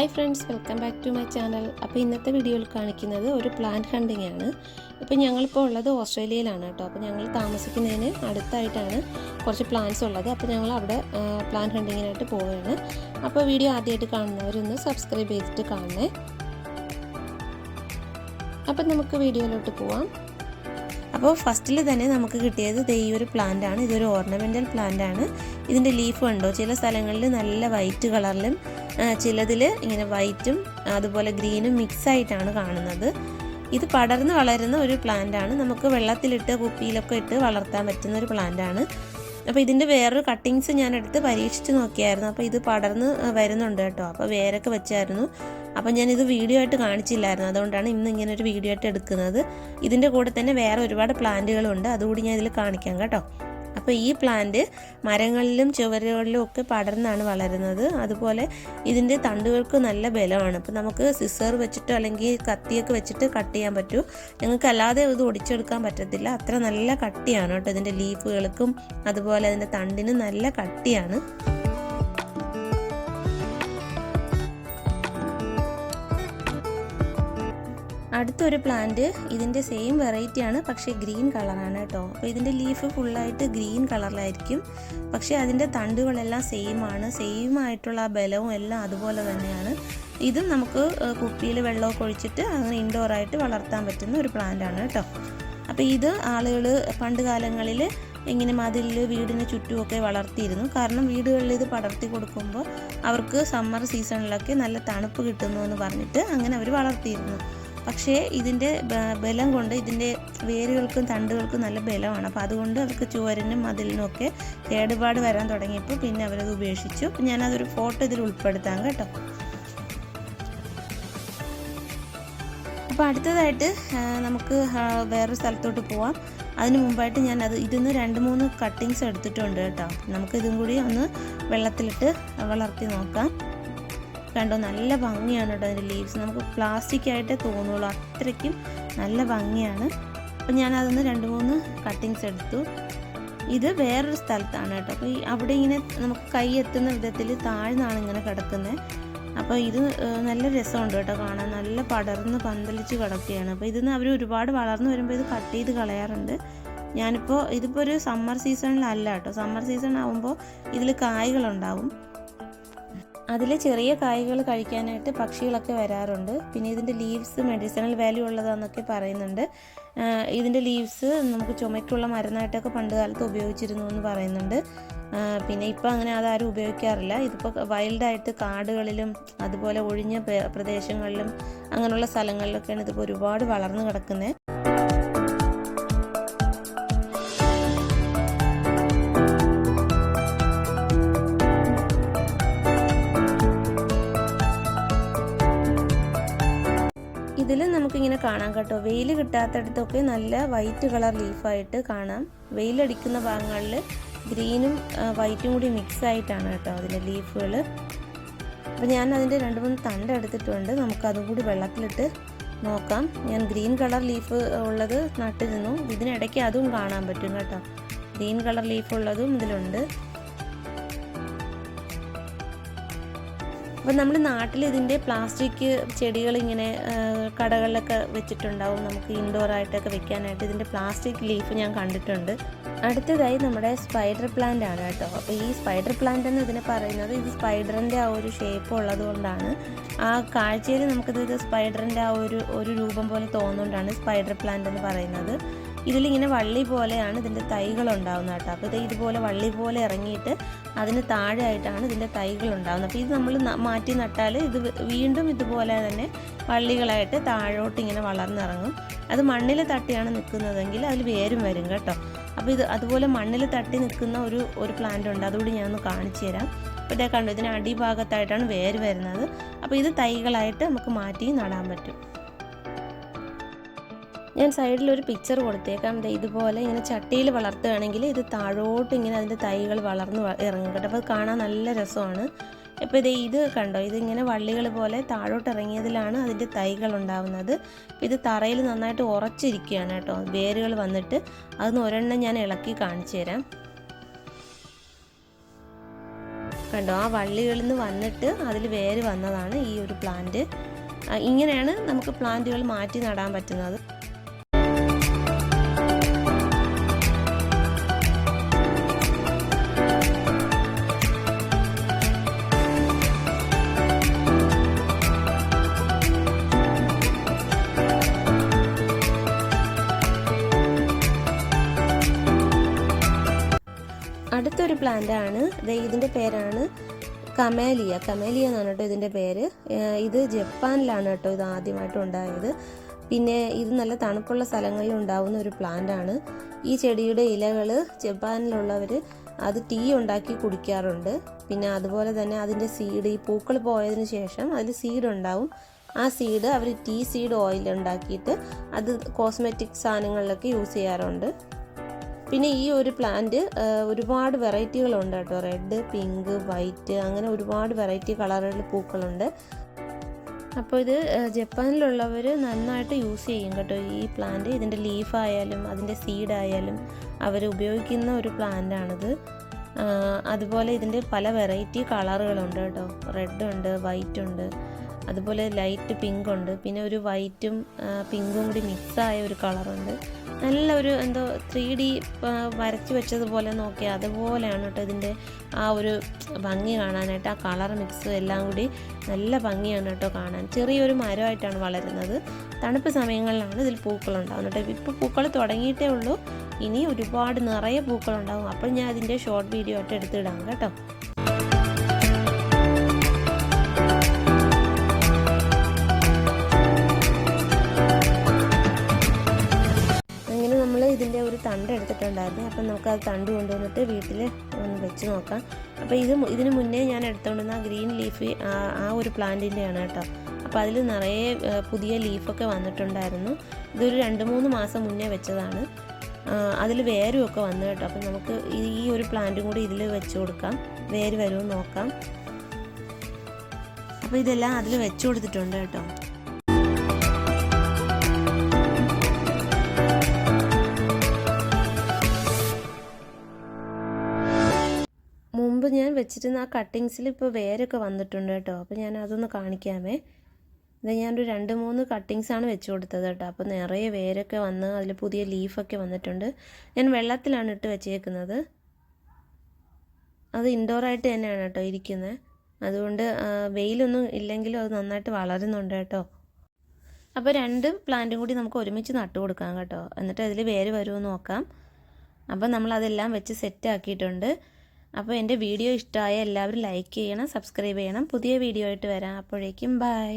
Hi friends welcome back to my channel. അപ്പോൾ ഇന്നത്തെ വീഡിയോയിൽ കാണിക്കുന്നത് ഒരു പ്ലാന്റ് ഹണ്ടിങ് ആണ്. ഇപ്പോൾ ഞങ്ങളിപ്പോൾ ഉള്ളത് ഓസ്ട്രേലിയയിലാണ് കേട്ടോ. അപ്പോൾ ഞങ്ങൾ താമസിക്കുന്നതിന് അടുത്തായിട്ടാണ് കുറച്ച് പ്ലാന്റ്സ് ഉള്ളത്. അപ്പോൾ ഞങ്ങൾ അവിടെ പ്ലാന്റ് ഹണ്ടിങ്ങിനായിട്ട് പോവുകയാണ്. അപ്പോൾ വീഡിയോ ആദ്യമായിട്ട് കാണുന്നവരൊന്ന് സബ്സ്ക്രൈബ് ചെയ്തിട്ട് കാണണേ. അപ്പം നമുക്ക് വീഡിയോയിലോട്ട് പോവാം. അപ്പോൾ ഫസ്റ്റിൽ തന്നെ നമുക്ക് കിട്ടിയത് ഈ ഒരു പ്ലാന്റ് ആണ്. ഇതൊരു ഓർണമെന്റൽ പ്ലാന്റ് ആണ്. ഇതിന്റെ ലീഫ് ഉണ്ടോ ചില സ്ഥലങ്ങളിൽ നല്ല വൈറ്റ് കളറിലും ചിലതിൽ ഇങ്ങനെ വൈറ്റും അതുപോലെ ഗ്രീനും മിക്സ് ആയിട്ടാണ് കാണുന്നത്. ഇത് പടർന്ന് വളരുന്ന ഒരു പ്ലാന്റ് ആണ്. നമുക്ക് വെള്ളത്തിലിട്ട് കുപ്പിയിലൊക്കെ ഇട്ട് വളർത്താൻ പറ്റുന്ന ഒരു പ്ലാന്റ് ആണ്. അപ്പോൾ ഇതിന്റെ വേറൊരു കട്ടിങ്സ് ഞാൻ എടുത്ത് പരീക്ഷിച്ച് നോക്കിയായിരുന്നു. അപ്പോൾ ഇത് പടർന്ന് വരുന്നുണ്ട് കേട്ടോ. അപ്പോൾ വേരൊക്കെ വെച്ചായിരുന്നു. അപ്പോൾ ഞാനിത് വീഡിയോ ആയിട്ട് കാണിച്ചില്ലായിരുന്നു. അതുകൊണ്ടാണ് ഇന്ന് ഇങ്ങനെ ഒരു വീഡിയോ ആയിട്ട് എടുക്കുന്നത്. ഇതിന്റെ കൂടെ തന്നെ വേറെ ഒരുപാട് പ്ലാന്റുകളുണ്ട് അതുകൂടി ഞാൻ ഇതിൽ കാണിക്കാം കേട്ടോ. അപ്പോൾ ഈ പ്ലാന്റ് മരങ്ങളിലും ചുവരുകളിലും ഒക്കെ പടർന്നാണ് വളരുന്നത്. അതുപോലെ ഇതിന്റെ തണ്ടുകൾക്ക് നല്ല ബലമാണ്. അപ്പോൾ നമുക്ക് സിസർ വെച്ചിട്ടോ അല്ലെങ്കിൽ കത്തിയൊക്കെ വെച്ചിട്ട് കട്ട് ചെയ്യാൻ പറ്റൂ. ഞങ്ങൾക്ക് അല്ലാതെ ഇത് ഒടിച്ചെടുക്കാൻ പറ്റത്തില്ല. അത്ര നല്ല കട്ടിയാണ് കേട്ടോ ഇതിന്റെ ലീഫുകൾക്കും അതുപോലെ അതിന്റെ തണ്ടിനും നല്ല കട്ടിയാണ്. അടുത്തൊരു പ്ലാന്റ് ഇതിന്റെ സെയിം വെറൈറ്റി ആണ് പക്ഷേ ഗ്രീൻ കളറാണ് കേട്ടോ. അപ്പോൾ ഇതിന്റെ ലീഫ് ഫുള്ളായിട്ട് ഗ്രീൻ കളറിലായിരിക്കും പക്ഷേ അതിന്റെ തണ്ടുകളെല്ലാം ആണ്. സെയിം ആയിട്ടുള്ള ആ ബലവും എല്ലാം അതുപോലെ തന്നെയാണ്. ഇതും നമുക്ക് കുപ്പിയിൽ വെള്ളമൊക്കെ ഒഴിച്ചിട്ട് അങ്ങനെ ഇൻഡോർ ആയിട്ട് വളർത്താൻ പറ്റുന്ന ഒരു പ്ലാന്റ് ആണ് കേട്ടോ. അപ്പോൾ ഇത് ആളുകൾ പണ്ട് കാലങ്ങളിൽ ഇങ്ങനെ മതിലിൽ വീടിന് ചുറ്റുമൊക്കെ വളർത്തിയിരുന്നു. കാരണം വീടുകളിൽ ഇത് പടർത്തി കൊടുക്കുമ്പോൾ അവർക്ക് സമ്മർ സീസണിലൊക്കെ നല്ല തണുപ്പ് കിട്ടുന്നു എന്ന് പറഞ്ഞിട്ട് അങ്ങനെ അവർ വളർത്തിയിരുന്നു. പക്ഷേ ഇതിന്റെ ബലം കൊണ്ട് ഇതിന്റെ വേരുകൾക്കും തണ്ടുകൾക്കും നല്ല ബലമാണ്. അപ്പോൾ അതുകൊണ്ട് അവർക്ക് ചുവരനും മതിലിനും ഒക്കെ കേടുപാട് വരാൻ തുടങ്ങിയപ്പോൾ പിന്നെ അവരത് ഉപേക്ഷിച്ചു. ഞാനതൊരു ഫോട്ടോ ഇതിൽ ഉൾപ്പെടുത്താം കേട്ടോ. അപ്പോൾ അടുത്തതായിട്ട് നമുക്ക് വേറൊരു സ്ഥലത്തോട്ട് പോവാം. അതിന് മുമ്പായിട്ട് ഞാൻ അത് ഇതിന്ന് രണ്ട് മൂന്ന് കട്ടിങ്സ് എടുത്തിട്ടുണ്ട് കേട്ടോ. നമുക്ക് ഇതും കൂടി ഒന്ന് വെള്ളത്തിലിട്ട് വളർത്തി നോക്കാം. കണ്ടോ? നല്ല ഭംഗിയാണ് കേട്ടോ അതിന്റെ ലീവ്സ് നമുക്ക് പ്ലാസ്റ്റിക് ആയിട്ടേ തോന്നുള്ളൂ. അത്രയ്ക്കും നല്ല ഭംഗിയാണ്. അപ്പോൾ ഞാൻ അതൊന്ന് രണ്ട് മൂന്ന് കട്ടിങ്സ് എടുത്തു. ഇത് വേറൊരു സ്ഥലത്താണ് കേട്ടോ. അപ്പോൾ അവിടെ ഇങ്ങനെ നമുക്ക് കൈ എത്തുന്ന വിധത്തിൽ താഴ്ന്നാണ് ഇങ്ങനെ കിടക്കുന്നത് അപ്പോൾ ഇത് നല്ല രസമുണ്ട് കേട്ടോ കാണാൻ. നല്ല പടർന്ന് പന്തലിച്ച് കിടക്കുകയാണ്. അപ്പോൾ ഇതിന്ന് അവർ ഒരുപാട് വളർന്നു വരുമ്പോൾ ഇത് കട്ട് ചെയ്ത് കളയാറുണ്ട്. ഞാനിപ്പോൾ ഇതിപ്പോൾ ഒരു സമ്മർ സീസണിലല്ല കേട്ടോ. സമ്മർ സീസൺ ആകുമ്പോൾ ഇതിൽ കായ്കളുണ്ടാവും അതിൽ ചെറിയ കായ്കൾ കഴിക്കാനായിട്ട് പക്ഷികളൊക്കെ വരാറുണ്ട്. പിന്നെ ഇതിന്റെ ലീവ്സ് മെഡിസിനൽ വാല്യൂ ഉള്ളതാണെന്നൊക്കെ പറയുന്നുണ്ട്. ഇതിന്റെ ലീവ്സ് നമുക്ക് ചുമയ്ക്കുള്ള മരുന്നായിട്ടൊക്കെ പണ്ട് കാലത്ത് ഉപയോഗിച്ചിരുന്നു എന്ന് പറയുന്നുണ്ട്. പിന്നെ ഇപ്പോൾ അങ്ങനെ അതാരും ഉപയോഗിക്കാറില്ല. ഇതിപ്പോൾ വൈൽഡായിട്ട് കാടുകളിലും അതുപോലെ ഒഴിഞ്ഞ പ്രദേശങ്ങളിലും അങ്ങനെയുള്ള സ്ഥലങ്ങളിലൊക്കെയാണ് ഇതിപ്പോൾ ഒരുപാട് വളർന്നു കിടക്കുന്നത് ഇതിൽ നമുക്കിങ്ങനെ കാണാം കേട്ടോ. വെയിൽ കിട്ടാത്തടത്തൊക്കെ നല്ല വൈറ്റ് കളർ ലീഫായിട്ട് കാണാം. വെയിലടിക്കുന്ന ഭാഗങ്ങളിൽ ഗ്രീനും വൈറ്റും കൂടി മിക്സ് ആയിട്ടാണ് കേട്ടോ അതിന്റെ ലീഫുകൾ അപ്പോൾ ഞാൻ അതിന്റെ രണ്ട് മൂന്ന് തണ്ട് എടുത്തിട്ടുണ്ട്. നമുക്കതും കൂടി വെള്ളത്തിലിട്ട് നോക്കാം. ഞാൻ ഗ്രീൻ കളർ ലീഫ് ഉള്ളത് നട്ടിരുന്നു. ഇതിനിടയ്ക്ക് അതും കാണാൻ പറ്റും കേട്ടോ. ഗ്രീൻ കളർ ലീഫ് ഉള്ളതും ഇതിലുണ്ട്. അപ്പം നമ്മൾ നാട്ടിൽ ഇതിന്റെ പ്ലാസ്റ്റിക് ചെടികൾ ഇങ്ങനെ കടകളിലൊക്കെ വെച്ചിട്ടുണ്ടാവും. നമുക്ക് ഇൻഡോർ ആയിട്ടൊക്കെ വെക്കാനായിട്ട് ഇതിന്റെ പ്ലാസ്റ്റിക് ലീഫ് ഞാൻ കണ്ടിട്ടുണ്ട്. അടുത്തതായി നമ്മുടെ സ്പൈഡർ പ്ലാന്റ് ആണ് കേട്ടോ. അപ്പോൾ ഈ സ്പൈഡർ പ്ലാന്റ് എന്ന് ഇതിനെ പറയുന്നത് ഇത് സ്പൈഡറിന്റെ ആ ഒരു ഷേപ്പ് ഉള്ളത് കൊണ്ടാണ്. ആ കാഴ്ചയിൽ നമുക്കിത് സ്പൈഡറിന്റെ ആ ഒരു ഒരു രൂപം പോലെ തോന്നുകൊണ്ടാണ് സ്പൈഡർ പ്ലാന്റ് എന്ന് പറയുന്നത്. ഇതിലിങ്ങനെ വള്ളി പോലെയാണ് ഇതിന്റെ തൈകൾ ഉണ്ടാകുന്നത് കേട്ടോ. അപ്പോൾ ഇത് ഇതുപോലെ വള്ളി പോലെ ഇറങ്ങിയിട്ട് അതിന് താഴെയായിട്ടാണ് ഇതിന്റെ തൈകൾ ഉണ്ടാകുന്നത് അപ്പോൾ ഇത് നമ്മൾ മാറ്റി നട്ടാൽ ഇത് വീണ്ടും ഇതുപോലെ തന്നെ വള്ളികളായിട്ട് താഴോട്ട് ഇങ്ങനെ വളർന്നിറങ്ങും. അത് മണ്ണിൽ തട്ടിയാണ് നിൽക്കുന്നതെങ്കിൽ അതിൽ വേരും വരും കേട്ടോ. അപ്പോൾ ഇത് അതുപോലെ മണ്ണിൽ തട്ടി നിൽക്കുന്ന ഒരു ഒരു പ്ലാന്റ് ഉണ്ട്. അതുകൂടി ഞാനൊന്ന് കാണിച്ചു തരാം. അപ്പോൾ ഇതേ കണ്ടു ഇതിന് അടിഭാഗത്തായിട്ടാണ് വേര് വരുന്നത്. അപ്പോൾ ഇത് തൈകളായിട്ട് നമുക്ക് മാറ്റി നടാൻ പറ്റും. ഞാൻ സൈഡിൽ ഒരു പിക്ചർ കൊടുത്തേക്കാം ഇതുപോലെ ഇങ്ങനെ ചട്ടിയിൽ വളർത്തുകയാണെങ്കിൽ ഇത് താഴോട്ട് ഇങ്ങനെ അതിന്റെ തൈകൾ വളർന്ന് ഇറങ്ങും കേട്ടോ. അപ്പോൾ കാണാൻ നല്ല രസമാണ്. ഇപ്പോൾ ഇത് ഇത് കണ്ടോ? ഇതിങ്ങനെ വള്ളികൾ പോലെ താഴോട്ട് ഇറങ്ങിയതിലാണ് അതിന്റെ തൈകൾ ഉണ്ടാവുന്നത്. ഇത് തറയിൽ നന്നായിട്ട് ഉറച്ചിരിക്കുകയാണ് കേട്ടോ. വേരുകൾ വന്നിട്ട് അതിന് ഒരെണ്ണം ഞാൻ ഇളക്കി കാണിച്ചു തരാം. കണ്ടോ? ആ വള്ളികളിൽ നിന്ന് വന്നിട്ട് അതിൽ വേര് വന്നതാണ് ഈ ഒരു പ്ലാന്റ് ഇങ്ങനെയാണ് നമുക്ക് പ്ലാന്റുകൾ മാറ്റി നടാൻ പറ്റുന്നത്. പ്ലാന്റ് ആണ്. ഇതിന്റെ പേരാണ് കമേലിയ. കമേലിയ എന്നാണ് കേട്ടോ ഇതിന്റെ പേര്. ഇത് ജപ്പാനിലാണ് കേട്ടോ ഇത് ആദ്യമായിട്ട് ഉണ്ടായത്. പിന്നെ ഇത് നല്ല തണുപ്പുള്ള സ്ഥലങ്ങളിൽ ഉണ്ടാവുന്ന ഒരു പ്ലാന്റ് ആണ്. ഈ ചെടിയുടെ ഇലകൾ ജപ്പാനിലുള്ളവർ അത് ടീ ഉണ്ടാക്കി കുടിക്കാറുണ്ട്. പിന്നെ അതുപോലെ തന്നെ അതിന്റെ സീഡ് ഈ പൂക്കൾ പോയതിന് ശേഷം അതിൽ സീഡ് ഉണ്ടാവും. ആ സീഡ് അവർ ടീ സീഡ് ഓയിൽ ഉണ്ടാക്കിയിട്ട് അത് കോസ്മെറ്റിക് സാധനങ്ങളിലൊക്കെ യൂസ് ചെയ്യാറുണ്ട്. പിന്നെ ഈ ഒരു പ്ലാന്റ് ഒരുപാട് വെറൈറ്റികളുണ്ട് കേട്ടോ. റെഡ് പിങ്ക് വൈറ്റ് അങ്ങനെ ഒരുപാട് വെറൈറ്റി കളറുകളിൽ പൂക്കളുണ്ട്. അപ്പോൾ ഇത് ജപ്പാനിലുള്ളവർ നന്നായിട്ട് യൂസ് ചെയ്യും കേട്ടോ. ഈ പ്ലാന്റ് ഇതിന്റെ ലീഫായാലും അതിന്റെ സീഡായാലും അവർ ഉപയോഗിക്കുന്ന ഒരു പ്ലാന്റാണിത് അതുപോലെ ഇതിന്റെ പല വെറൈറ്റി കളറുകളുണ്ട് കേട്ടോ. റെഡ് ഉണ്ട് വൈറ്റ് ഉണ്ട്. അതുപോലെ ലൈറ്റ് പിങ്ക് ഉണ്ട്. പിന്നെ ഒരു വൈറ്റും പിങ്കും കൂടി മിക്സായ ഒരു കളറുണ്ട് നല്ല ഒരു എന്തോ ത്രീ ഡി വരച്ച് വെച്ചതുപോലെ നോക്കിയാൽ അതുപോലെയാണ് കേട്ടോ ഇതിന്റെ ആ ഒരു ഭംഗി കാണാനായിട്ട്. ആ കളർ മിക്സ് എല്ലാം കൂടി നല്ല ഭംഗിയാണ് കേട്ടോ കാണാൻ. ചെറിയൊരു മരമായിട്ടാണ് വളരുന്നത്. തണുപ്പ് സമയങ്ങളിലാണ് ഇതിൽ പൂക്കളുണ്ടാകുന്നത് കേട്ടോ ഇപ്പോൾ പൂക്കൾ തുടങ്ങിയിട്ടേ ഉള്ളൂ. ഇനി ഒരുപാട് നിറയെ പൂക്കളുണ്ടാകും അപ്പോൾ ഞാൻ അതിന്റെ ഷോർട്ട് വീഡിയോ ആയിട്ട് എടുത്തിടാം കേട്ടോ. തണ്ട് എടുത്തിട്ടുണ്ടായിരുന്നു. അപ്പം നമുക്ക് അത് തണ്ട് കൊണ്ടുവന്നിട്ട് വീട്ടിൽ ഒന്ന് വെച്ച് നോക്കാം. അപ്പോൾ ഇത് ഇതിന് മുന്നേ ഞാൻ എടുത്തുകൊണ്ടുവന്ന ഗ്രീൻ ലീഫ് ആ ഒരു പ്ലാന്റിന്റെയാണ് കേട്ടോ. അപ്പോൾ അതിൽ നിറയെ പുതിയ ലീഫൊക്കെ വന്നിട്ടുണ്ടായിരുന്നു. ഇതൊരു രണ്ട് മൂന്ന് മാസം മുന്നേ വെച്ചതാണ്. അതിൽ വേരും ഒക്കെ വന്നു കേട്ടോ. അപ്പം നമുക്ക് ഈ ഒരു പ്ലാന്റും കൂടി ഇതിൽ വെച്ച് കൊടുക്കാം. വേര് വരുമെന്ന് നോക്കാം. അപ്പോൾ ഇതെല്ലാം അതിൽ വെച്ച് കൊടുത്തിട്ടുണ്ട് കേട്ടോ. വെച്ചിരുന്ന ആ കട്ടിങ്സിൽ ഇപ്പോൾ വേരൊക്കെ വന്നിട്ടുണ്ട് കേട്ടോ. അപ്പോൾ ഞാൻ അതൊന്ന് കാണിക്കാമേ. ഇത് ഞാനൊരു രണ്ട് മൂന്ന് കട്ടിങ്സ് ആണ് വെച്ച് കൊടുത്തത് കേട്ടോ. അപ്പോൾ നിറയെ വേരൊക്കെ വന്ന് അതിൽ പുതിയ ലീഫൊക്കെ വന്നിട്ടുണ്ട്. ഞാൻ വെള്ളത്തിലാണ് ഇട്ട് വെച്ചേക്കുന്നത്. അത് ഇൻഡോറായിട്ട് തന്നെയാണ് കേട്ടോ ഇരിക്കുന്നത് അതുകൊണ്ട് വെയിലൊന്നും ഇല്ലെങ്കിലും അത് നന്നായിട്ട് വളരുന്നുണ്ട് കേട്ടോ. അപ്പോൾ രണ്ട് പ്ലാന്റും കൂടി നമുക്ക് ഒരുമിച്ച് നട്ടു കൊടുക്കാം കേട്ടോ. എന്നിട്ട് അതിൽ വേര് വരുമോ നോക്കാം. അപ്പോൾ നമ്മളതെല്ലാം വെച്ച് സെറ്റ് ആക്കിയിട്ടുണ്ട്. അപ്പോൾ എന്റെ വീഡിയോ ഇഷ്ടമായ എല്ലാവരും ലൈക്ക് ചെയ്യണം സബ്സ്ക്രൈബ് ചെയ്യണം. പുതിയ വീഡിയോ ആയിട്ട് വരാം. അപ്പോഴേക്കും ബൈ.